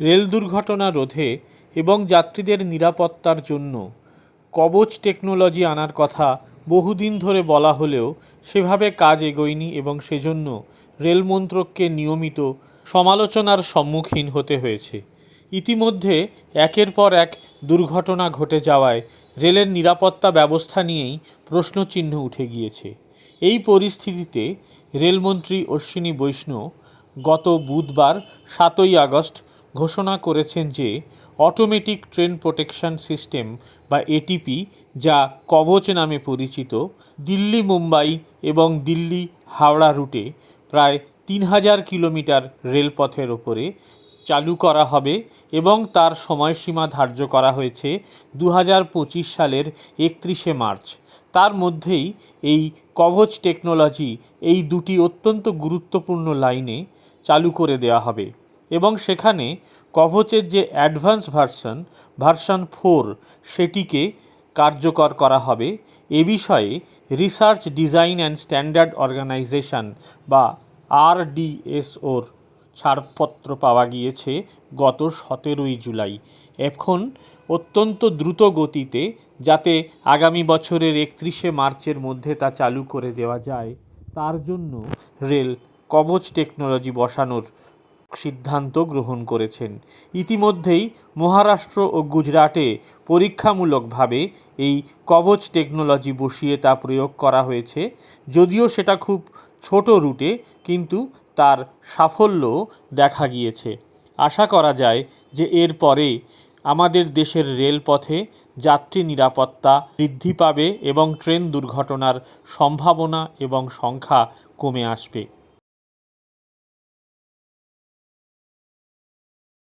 Rail দুর্ঘটনা রোধে এবং যাত্রীদের নিরাপত্তার জন্য। কবচ টেকনোলজি আনার কথা বহুদিন ধরে বলা হলেও সেভাবে কাজ এগোয়নি এবং সেজন্য রেল মন্ত্রককে নিয়মিত সমালোচনার সম্মুখীন হতে হয়েছে। ইতিমধ্যে একের পর এক দুর্ঘটনা ঘটে যাওয়ায় রেলের নিরাপত্তা ব্যবস্থা নিয়েই প্রশ্নচিহ্ন উঠে গিয়েছে। এই পরিস্থিতিতে রেলমন্ত্রী অশ্বিনী বৈষ্ণব গত বুধবার সাতই আগস্ট ঘোষণা করেছেন যে অটোমেটিক ট্রেন প্রোটেকশন সিস্টেম বা এটিপি যা কবচ নামে পরিচিত, দিল্লি মুম্বাই এবং দিল্লি হাওড়া রুটে প্রায় তিন হাজার কিলোমিটার রেলপথের ওপরে চালু করা হবে এবং তার সময়সীমা ধার্য করা হয়েছে দু হাজার পঁচিশ সালের একত্রিশে মার্চ। তার মধ্যেই এই কভচ টেকনোলজি এই দুটি অত্যন্ত গুরুত্বপূর্ণ লাইনে চালু করে দেওয়া হবে। এবং সেখানে কভচের যে অ্যাডভান্স ভার্সন ভার্সন ফোর, সেটিকে কার্যকর করা হবে। এ বিষয়ে research design and standard organisation বা আরডিএসওর ছাড়পত্র পাওয়া গিয়েছে গত সতেরোই জুলাই। এখন অত্যন্ত দ্রুত গতিতে যাতে আগামী বছরের একত্রিশে মার্চের মধ্যে তা চালু করে দেওয়া যায়, তার জন্য রেল কবচ টেকনোলজি বসানোর সিদ্ধান্ত গ্রহণ করেছেন। ইতিমধ্যেই মহারাষ্ট্র ও গুজরাটে পরীক্ষামূলকভাবে এই কবচ টেকনোলজি বসিয়ে তা প্রয়োগ করা হয়েছে। যদিও সেটা খুব ছোট রুটে, কিন্তু তার সাফল্য দেখা গিয়েছে। আশা করা যায় যে এর পরে আমাদের দেশের রেলপথে যাত্রী নিরাপত্তা বৃদ্ধি পাবে এবং ট্রেন দুর্ঘটনার সম্ভাবনা এবং সংখ্যা কমে আসবে।